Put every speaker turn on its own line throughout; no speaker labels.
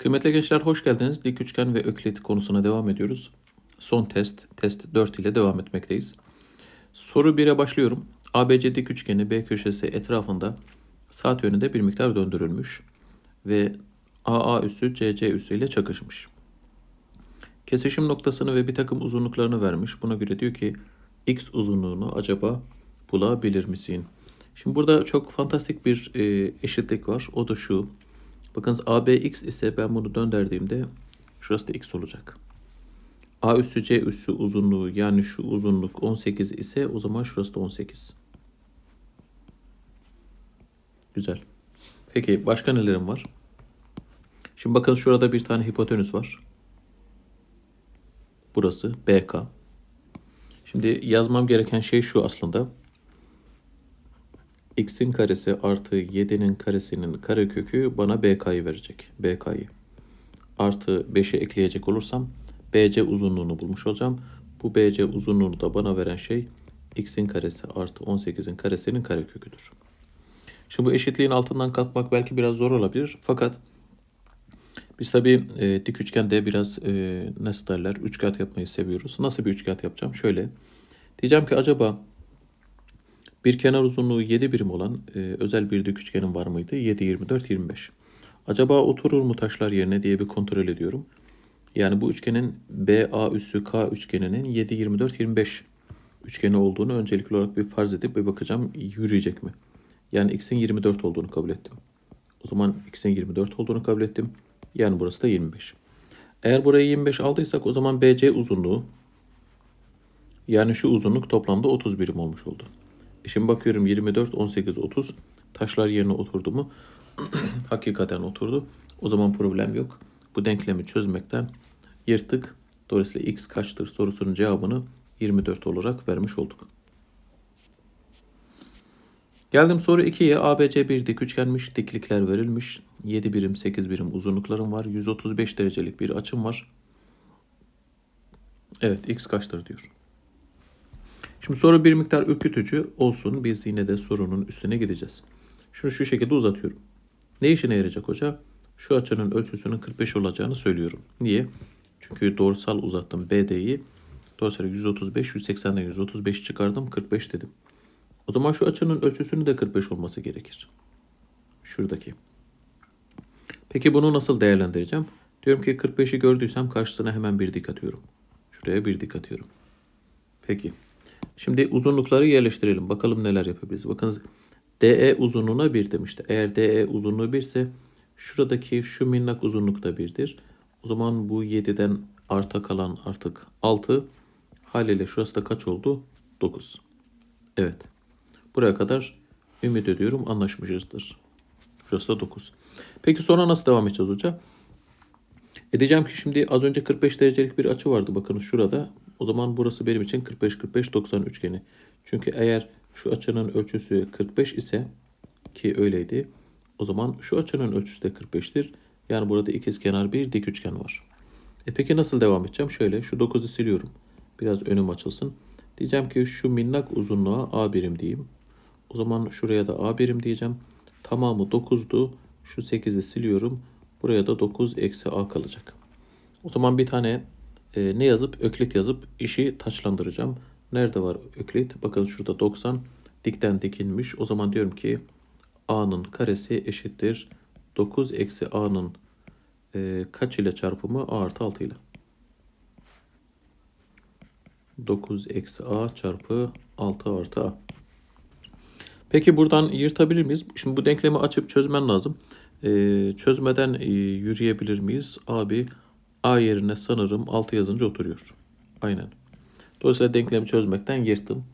Kıymetli gençler hoş geldiniz. Dik üçgen ve öklit konusuna devam ediyoruz. Son test, test 4 ile devam etmekteyiz. Soru 1'e başlıyorum. ABC dik üçgeni B köşesi etrafında saat yönünde bir miktar döndürülmüş ve AA üssü CC üssü ile çakışmış. Kesişim noktasını ve bir takım uzunluklarını vermiş. Buna göre diyor ki x uzunluğunu acaba bulabilir misin? Şimdi burada çok fantastik bir e, eşitlik var. O da şu. Bakınız AB x ise ben bunu döndürdüğümde şurası da x olacak. A üssü C üssü uzunluğu yani şu uzunluk 18 ise o zaman şurası da 18. Güzel. Peki başka nelerim var? Şimdi bakın şurada bir tane hipotenüs var. Burası BK. Şimdi yazmam gereken şey şu aslında. X'in karesi artı 7'nin karesinin karekökü bana BK'yı verecek. BK'yı. Artı 5'i ekleyecek olursam BC uzunluğunu bulmuş olacağım. Bu BC uzunluğunu da bana veren şey x'in karesi artı 18'in karesinin kareköküdür. Şimdi bu eşitliğin altından kalkmak belki biraz zor olabilir. Fakat biz tabii e, dik üçgende biraz e, nasıl derler üçkat yapmayı seviyoruz. Nasıl bir üçkat yapacağım? Şöyle. Diyeceğim ki acaba bir kenar uzunluğu 7 birim olan e, özel bir dik üçgenim var mıydı? 7, 24, 25. Acaba oturur mu taşlar yerine diye bir kontrol ediyorum. Yani bu üçgenin BA üssü K üçgeninin 7, 24, 25 üçgeni olduğunu öncelikli olarak bir farz edip bir bakacağım yürüyecek mi? Yani x'in 24 olduğunu kabul ettim. O zaman x'in 24 olduğunu kabul ettim. Yani burası da 25. Eğer burayı 25 aldıysak o zaman BC uzunluğu yani şu uzunluk toplamda 30 birim olmuş oldu. Şimdi bakıyorum 24, 18, 30 taşlar yerine oturdu mu? Hakikaten oturdu. O zaman problem yok. Bu denklemi çözmekten yırttık. Dolayısıyla x kaçtır sorusunun cevabını 24 olarak vermiş olduk. Geldim soru 2'ye. ABC bir dik üçgenmiş. Diklikler verilmiş. 7 birim 8 birim uzunluklarım var. 135 derecelik bir açım var. Evet x kaçtır diyor. Şimdi soru bir miktar ürkütücü olsun. Biz yine de sorunun üstüne gideceğiz. Şunu şu şekilde uzatıyorum. Ne işine yarayacak hoca? Şu açının ölçüsünün 45 olacağını söylüyorum. Niye? Çünkü doğrusal uzattım BD'yi. Dolayısıyla 135, 180'den 135 çıkardım. 45 dedim. O zaman şu açının ölçüsünün de 45 olması gerekir. Şuradaki. Peki bunu nasıl değerlendireceğim? Diyorum ki 45'i gördüysem karşısına hemen bir dik atıyorum. Şuraya bir dik atıyorum. Peki. Şimdi uzunlukları yerleştirelim. Bakalım neler yapabiliriz. Bakınız DE uzunluğuna 1 demişti. Eğer DE uzunluğu 1 ise şuradaki şu minnak uzunluk da 1'dir. O zaman bu 7'den arta kalan artık 6. Haliyle şurası da kaç oldu? 9. Evet. Buraya kadar ümit ediyorum anlaşmışızdır. Şurası da 9. Peki sonra nasıl devam edeceğiz hoca? Edeceğim ki şimdi az önce 45 derecelik bir açı vardı. Bakın şurada. O zaman burası benim için 45-45-90 üçgeni. Çünkü eğer şu açının ölçüsü 45 ise ki öyleydi. O zaman şu açının ölçüsü de 45'tir. Yani burada ikizkenar bir dik üçgen var. E peki nasıl devam edeceğim? Şöyle şu 9'u siliyorum. Biraz önüm açılsın. Diyeceğim ki şu minnak uzunluğa A birim diyeyim. O zaman şuraya da A birim diyeceğim. Tamamı 9'du. Şu 8'i siliyorum. Buraya da 9 eksi A kalacak. O zaman bir tane e, ne yazıp öklit yazıp işi taçlandıracağım. Nerede var öklit? Bakın şurada 90 dikten dikinmiş. O zaman diyorum ki A'nın karesi eşittir. 9 eksi A'nın e, kaç ile çarpımı? A artı 6 ile. 9 eksi A çarpı 6 artı A. Peki buradan yırtabilir miyiz? Şimdi bu denklemi açıp çözmen lazım. Ee, çözmeden e, yürüyebilir miyiz? Abi A yerine sanırım 6 yazınca oturuyor. Aynen. Dolayısıyla denklemi çözmekten yırttım.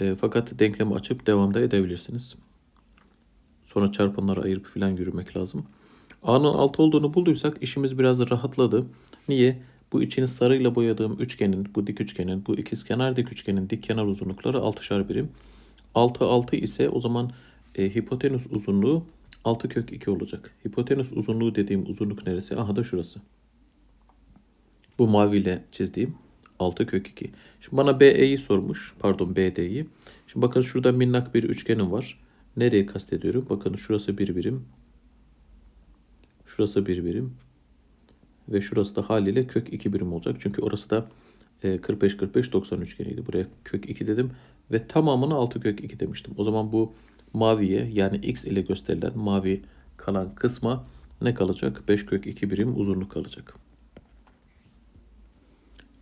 E, fakat denklemi açıp devamda edebilirsiniz. Sonra çarpanları ayırıp filan yürümek lazım. A'nın 6 olduğunu bulduysak işimiz biraz rahatladı. Niye? Bu içini sarıyla boyadığım üçgenin, bu dik üçgenin, bu ikizkenar dik üçgenin dik kenar uzunlukları 6'şar birim. 6 6 ise o zaman e, hipotenüs uzunluğu 6 kök 2 olacak. Hipotenüs uzunluğu dediğim uzunluk neresi? Aha da şurası. Bu maviyle çizdiğim 6 kök 2. Şimdi bana BE'yi sormuş. Pardon BD'yi. Şimdi bakın şurada minnak bir üçgenim var. Nereye kastediyorum? Bakın şurası bir birim. Şurası bir birim. Ve şurası da haliyle kök 2 birim olacak. Çünkü orası da e, 45 45 90 üçgeniydi. Buraya kök 2 dedim ve tamamını 6 kök 2 demiştim. O zaman bu maviye yani x ile gösterilen mavi kalan kısma ne kalacak? 5 kök 2 birim uzunluk kalacak.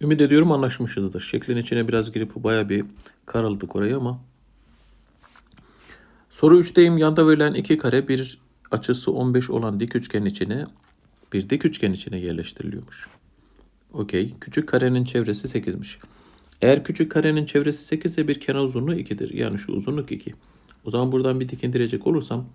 Ümit ediyorum anlaşmışızdır. Şeklin içine biraz girip baya bir karaladık orayı ama. Soru 3'teyim. Yanda verilen iki kare bir açısı 15 olan dik üçgen içine bir dik üçgen içine yerleştiriliyormuş. Okey. Küçük karenin çevresi 8'miş. Eğer küçük karenin çevresi 8 ise bir kenar uzunluğu 2'dir. Yani şu uzunluk 2. O zaman buradan bir dik indirecek olursam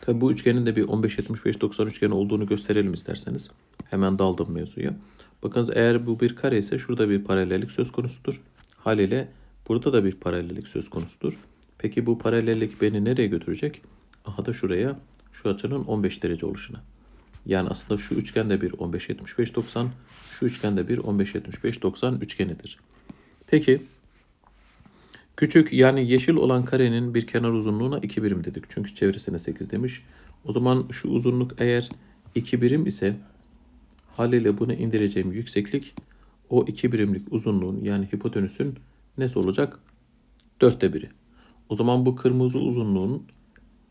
tabi bu üçgenin de bir 15-75-90 üçgeni olduğunu gösterelim isterseniz. Hemen daldım mevzuya. Bakınız eğer bu bir kare ise şurada bir paralellik söz konusudur. Haliyle burada da bir paralellik söz konusudur. Peki bu paralellik beni nereye götürecek? Aha da şuraya şu açının 15 derece oluşuna. Yani aslında şu üçgen de bir 15-75-90, şu üçgen de bir 15-75-90 üçgenidir. Peki küçük yani yeşil olan karenin bir kenar uzunluğuna 2 birim dedik. Çünkü çevresine 8 demiş. O zaman şu uzunluk eğer 2 birim ise haliyle bunu indireceğim yükseklik o 2 birimlik uzunluğun yani hipotenüsün nesi olacak? Dörtte biri. O zaman bu kırmızı uzunluğun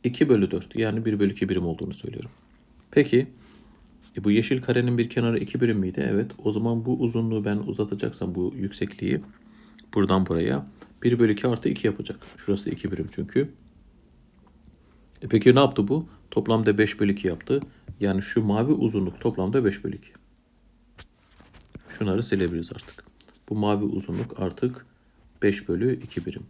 2 bölü 4 yani 1 bölü 2 birim olduğunu söylüyorum. Peki e bu yeşil karenin bir kenarı 2 birim miydi? Evet. O zaman bu uzunluğu ben uzatacaksam bu yüksekliği buradan buraya 1 bölü 2 artı 2 yapacak. Şurası 2 birim çünkü. E peki ne yaptı bu? Toplamda 5 bölü 2 yaptı. Yani şu mavi uzunluk toplamda 5 bölü 2. Şunları silebiliriz artık. Bu mavi uzunluk artık 5 bölü 2 birim.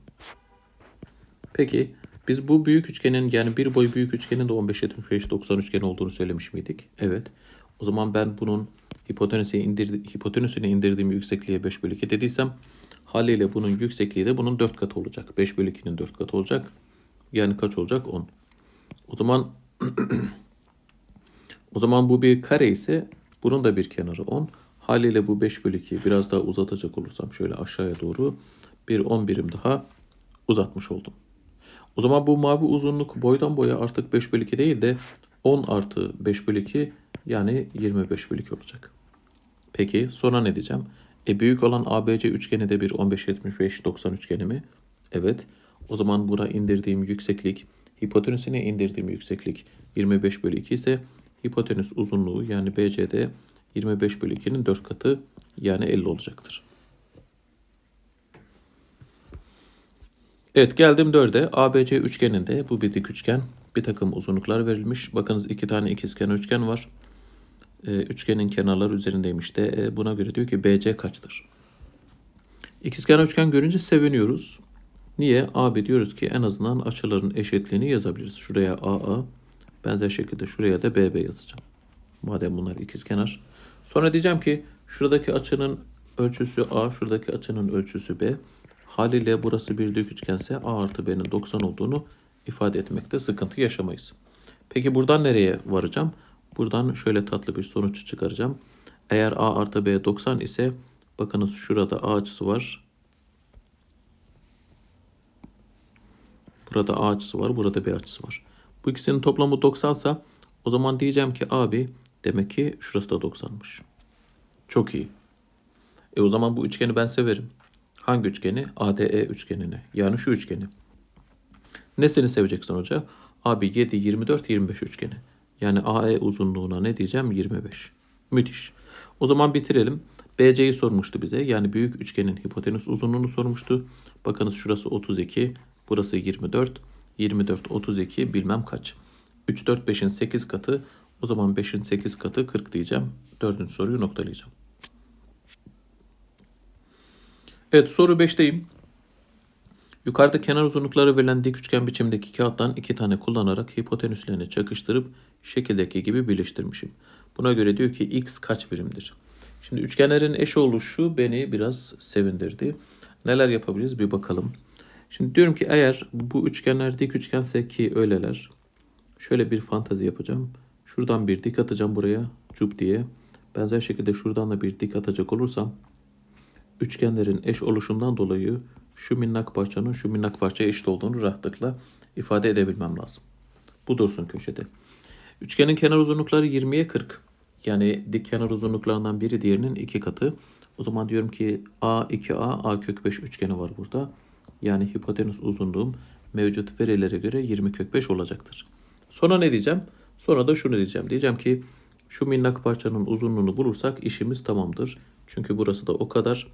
Peki biz bu büyük üçgenin yani bir boy büyük üçgenin de 15 75 90 üçgen olduğunu söylemiş miydik? Evet. O zaman ben bunun hipotenüsüne, indirdi, hipotenüsüne indirdiğim yüksekliğe 5 bölü 2 dediysem haliyle bunun yüksekliği de bunun 4 katı olacak. 5 bölü 2'nin 4 katı olacak. Yani kaç olacak? 10. O zaman o zaman bu bir kare ise bunun da bir kenarı 10. Haliyle bu 5 bölü 2'yi biraz daha uzatacak olursam şöyle aşağıya doğru bir 10 birim daha uzatmış oldum. O zaman bu mavi uzunluk boydan boya artık 5 bölü 2 değil de 10 artı 5 bölü 2 yani 25 bölü 2 olacak. Peki sonra ne diyeceğim? E büyük olan ABC üçgeni de bir 15-75-90 üçgeni mi? Evet. O zaman buna indirdiğim yükseklik, hipotenüsüne indirdiğim yükseklik 25 bölü 2 ise hipotenüs uzunluğu yani BCD 25 bölü 2'nin 4 katı yani 50 olacaktır. Evet geldim 4'e. ABC üçgeninde bu bir dik üçgen. Bir takım uzunluklar verilmiş. Bakınız iki tane ikizkenar üçgen var. Ee, üçgenin kenarları üzerindeymiş de e, buna göre diyor ki BC kaçtır? İkizkenar üçgen görünce seviniyoruz. Niye? AB diyoruz ki en azından açıların eşitliğini yazabiliriz. Şuraya AA, benzer şekilde şuraya da BB yazacağım. Madem bunlar ikizkenar. Sonra diyeceğim ki şuradaki açının ölçüsü A, şuradaki açının ölçüsü B. Haliyle burası bir dik üçgense A artı B'nin 90 olduğunu ifade etmekte sıkıntı yaşamayız. Peki buradan nereye varacağım? Buradan şöyle tatlı bir sonuç çıkaracağım. Eğer A artı B 90 ise bakınız şurada A açısı var. Burada A açısı var. Burada B açısı var. Bu ikisinin toplamı 90 ise o zaman diyeceğim ki abi demek ki şurası da 90'mış. Çok iyi. E o zaman bu üçgeni ben severim. Hangi üçgeni? ADE üçgenini. Yani şu üçgeni. Nesini seveceksin hoca? Abi 7, 24, 25 üçgeni. Yani AE uzunluğuna ne diyeceğim? 25. Müthiş. O zaman bitirelim. BC'yi sormuştu bize. Yani büyük üçgenin hipotenüs uzunluğunu sormuştu. Bakınız şurası 32, burası 24. 24, 32 bilmem kaç. 3, 4, 5'in 8 katı. O zaman 5'in 8 katı 40 diyeceğim. Dördüncü soruyu noktalayacağım. Evet soru 5'teyim. Yukarıda kenar uzunlukları verilen dik üçgen biçimdeki kağıttan iki tane kullanarak hipotenüslerini çakıştırıp şekildeki gibi birleştirmişim. Buna göre diyor ki x kaç birimdir? Şimdi üçgenlerin eş oluşu beni biraz sevindirdi. Neler yapabiliriz bir bakalım. Şimdi diyorum ki eğer bu üçgenler dik üçgense ki öyleler. Şöyle bir fantazi yapacağım. Şuradan bir dik atacağım buraya cup diye. Benzer şekilde şuradan da bir dik atacak olursam üçgenlerin eş oluşundan dolayı şu minnak parçanın şu minnak parçaya eşit olduğunu rahatlıkla ifade edebilmem lazım. Bu dursun köşede. Üçgenin kenar uzunlukları 20'ye 40. Yani dik kenar uzunluklarından biri diğerinin iki katı. O zaman diyorum ki A 2A A kök 5 üçgeni var burada. Yani hipotenüs uzunluğum mevcut verilere göre 20 kök 5 olacaktır. Sonra ne diyeceğim? Sonra da şunu diyeceğim. Diyeceğim ki şu minnak parçanın uzunluğunu bulursak işimiz tamamdır. Çünkü burası da o kadar.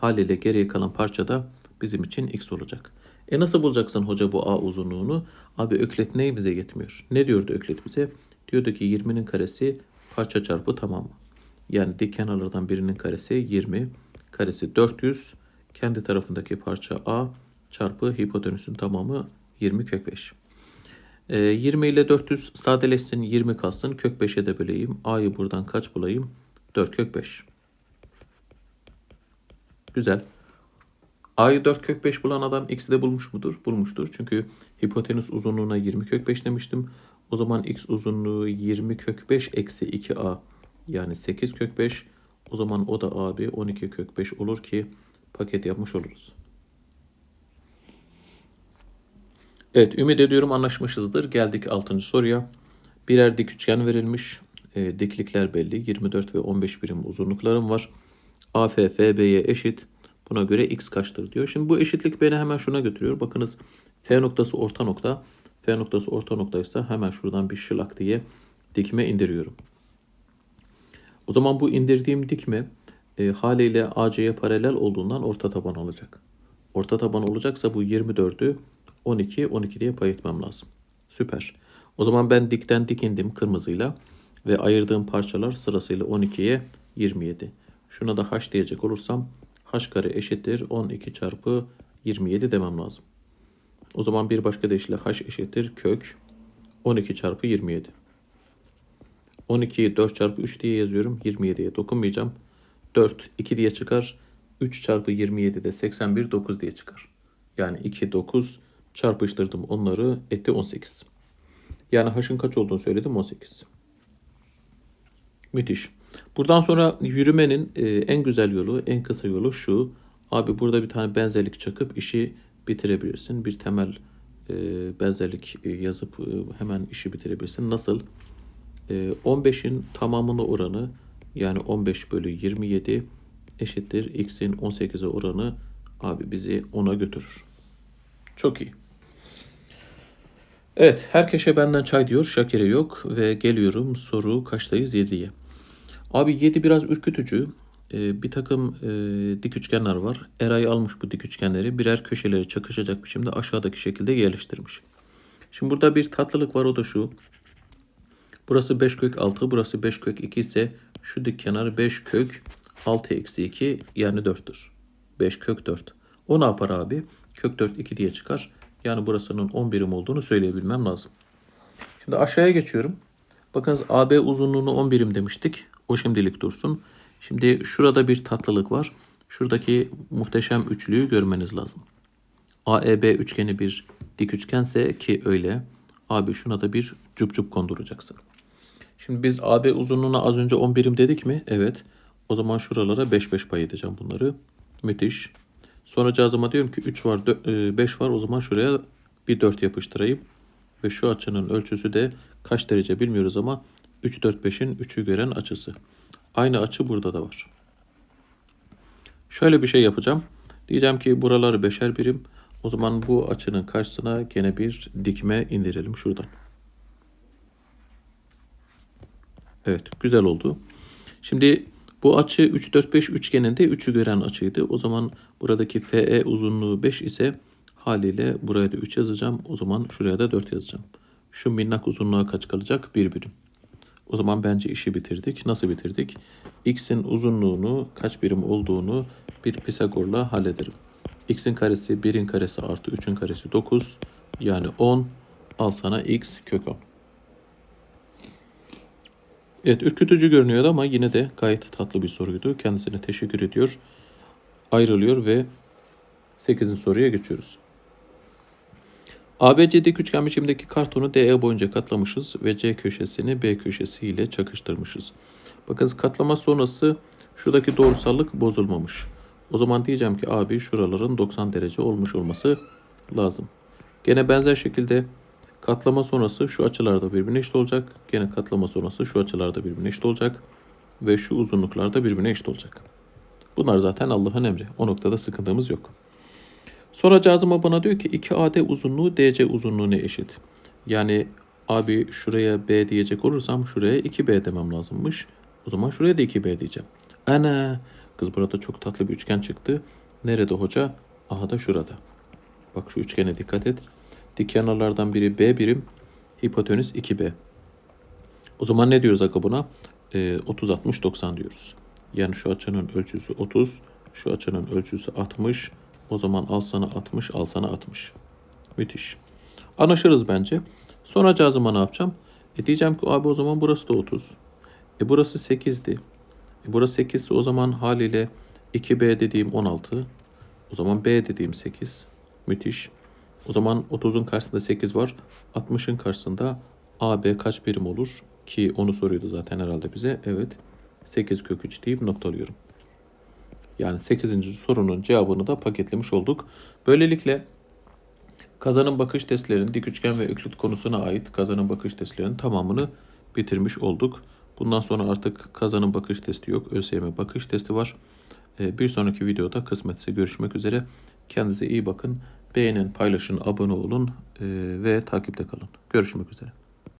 Haliyle geriye kalan parça da bizim için x olacak. E nasıl bulacaksın hoca bu a uzunluğunu? Abi öklet neyimize yetmiyor? Ne diyordu öklet bize? Diyordu ki 20'nin karesi parça çarpı tamamı. Yani dik kenarlardan birinin karesi 20, karesi 400, kendi tarafındaki parça a çarpı hipotenüsün tamamı 20 kök 5. E, 20 ile 400 sadeleşsin 20 kalsın kök 5'e de böleyim. A'yı buradan kaç bulayım? 4 kök 5. Güzel. A'yı 4 kök 5 bulan adam x'i de bulmuş mudur? Bulmuştur. Çünkü hipotenüs uzunluğuna 20 kök 5 demiştim. O zaman x uzunluğu 20 kök 5 eksi 2a yani 8 kök 5. O zaman o da abi 12 kök 5 olur ki paket yapmış oluruz. Evet ümit ediyorum anlaşmışızdır. Geldik 6. soruya. Birer dik üçgen verilmiş. E, diklikler belli. 24 ve 15 birim uzunluklarım var. AF FB'ye eşit. Buna göre x kaçtır diyor. Şimdi bu eşitlik beni hemen şuna götürüyor. Bakınız F noktası orta nokta. F noktası orta noktaysa hemen şuradan bir şılak diye dikme indiriyorum. O zaman bu indirdiğim dikme e, haliyle AC'ye paralel olduğundan orta taban olacak. Orta taban olacaksa bu 24'ü 12, 12 diye pay etmem lazım. Süper. O zaman ben dikten dik indim kırmızıyla ve ayırdığım parçalar sırasıyla 12'ye 27. Şuna da h diyecek olursam h kare eşittir 12 çarpı 27 demem lazım. O zaman bir başka deyişle h eşittir kök 12 çarpı 27. 12'yi 4 çarpı 3 diye yazıyorum. 27'ye dokunmayacağım. 4 2 diye çıkar. 3 çarpı 27 de 81 9 diye çıkar. Yani 2 9 çarpıştırdım onları etti 18. Yani h'ın kaç olduğunu söyledim 18. Müthiş. Buradan sonra yürümenin e, en güzel yolu, en kısa yolu şu. Abi burada bir tane benzerlik çakıp işi bitirebilirsin. Bir temel e, benzerlik e, yazıp hemen işi bitirebilirsin. Nasıl? E, 15'in tamamını oranı yani 15 bölü 27 eşittir x'in 18'e oranı abi bizi 10'a götürür. Çok iyi. Evet, herkese benden çay diyor, şakere yok ve geliyorum soru kaçtayız 7'ye. Abi 7 biraz ürkütücü. Ee, bir takım e, dik üçgenler var. Eray almış bu dik üçgenleri birer köşeleri çakışacak biçimde aşağıdaki şekilde yerleştirmiş. Şimdi burada bir tatlılık var o da şu. Burası 5 kök 6, burası 5 kök 2 ise şu dik kenar 5 kök 6 eksi 2 yani 4'tür. 5 kök 4. O ne yapar abi? Kök 4 2 diye çıkar. Yani burasının 10 birim olduğunu söyleyebilmem lazım. Şimdi aşağıya geçiyorum. Bakınız AB uzunluğunu 10 birim demiştik. O şimdilik dursun. Şimdi şurada bir tatlılık var. Şuradaki muhteşem üçlüyü görmeniz lazım. AEB üçgeni bir dik üçgense ki öyle. Abi şuna da bir cüp cüp konduracaksın. Şimdi biz AB uzunluğuna az önce 10 birim dedik mi? Evet. O zaman şuralara 5 5 pay edeceğim bunları. Müthiş. Sonra cazıma diyorum ki 3 var 5 var o zaman şuraya bir 4 yapıştırayım. Ve şu açının ölçüsü de kaç derece bilmiyoruz ama 3 4 5'in 3'ü gören açısı. Aynı açı burada da var. Şöyle bir şey yapacağım. Diyeceğim ki buraları beşer birim. O zaman bu açının karşısına gene bir dikme indirelim şuradan. Evet güzel oldu. Şimdi bu açı 3 4 5 üçgeninde 3'ü gören açıydı. O zaman buradaki FE uzunluğu 5 ise haliyle buraya da 3 yazacağım. O zaman şuraya da 4 yazacağım. Şu minnak uzunluğa kaç kalacak? 1 birim. O zaman bence işi bitirdik. Nasıl bitirdik? X'in uzunluğunu kaç birim olduğunu bir Pisagor'la hallederim. X'in karesi 1'in karesi artı 3'ün karesi 9. Yani 10. Al sana X kök 10. Evet ürkütücü görünüyordu ama yine de gayet tatlı bir soruydu. Kendisine teşekkür ediyor. Ayrılıyor ve 8. soruya geçiyoruz. ABC dik üçgen biçimdeki kartonu DE boyunca katlamışız ve C köşesini B köşesi ile çakıştırmışız. Bakın katlama sonrası şuradaki doğrusallık bozulmamış. O zaman diyeceğim ki abi şuraların 90 derece olmuş olması lazım. Gene benzer şekilde Katlama sonrası şu açılarda birbirine eşit olacak. Gene katlama sonrası şu açılarda birbirine eşit olacak. Ve şu uzunluklar da birbirine eşit olacak. Bunlar zaten Allah'ın emri. O noktada sıkıntımız yok. Sonra cazıma bana diyor ki 2AD uzunluğu DC uzunluğuna eşit. Yani abi şuraya B diyecek olursam şuraya 2B demem lazımmış. O zaman şuraya da 2B diyeceğim. Ana kız burada çok tatlı bir üçgen çıktı. Nerede hoca? Aha da şurada. Bak şu üçgene dikkat et. Dik kenarlardan biri B birim, hipotenüs 2B. O zaman ne diyoruz aga buna? Ee, 30 60 90 diyoruz. Yani şu açının ölçüsü 30, şu açının ölçüsü 60. O zaman al sana 60, al sana 60. Müthiş. Anlaşırız bence. Sonra cazıma ne yapacağım? E diyeceğim ki abi o zaman burası da 30. E burası 8'di. E burası 8 ise o zaman haliyle 2B dediğim 16. O zaman B dediğim 8. Müthiş. O zaman 30'un karşısında 8 var. 60'ın karşısında AB kaç birim olur? Ki onu soruyordu zaten herhalde bize. Evet. 8 kök 3 deyip noktalıyorum. Yani 8. sorunun cevabını da paketlemiş olduk. Böylelikle kazanım bakış testlerinin dik üçgen ve öklit konusuna ait kazanım bakış testlerinin tamamını bitirmiş olduk. Bundan sonra artık kazanım bakış testi yok. ÖSYM bakış testi var. Ee, Bir sonraki videoda kısmetse görüşmek üzere. Kendinize iyi bakın. Beğenin, paylaşın, abone olun ee, ve takipte kalın. Görüşmek üzere.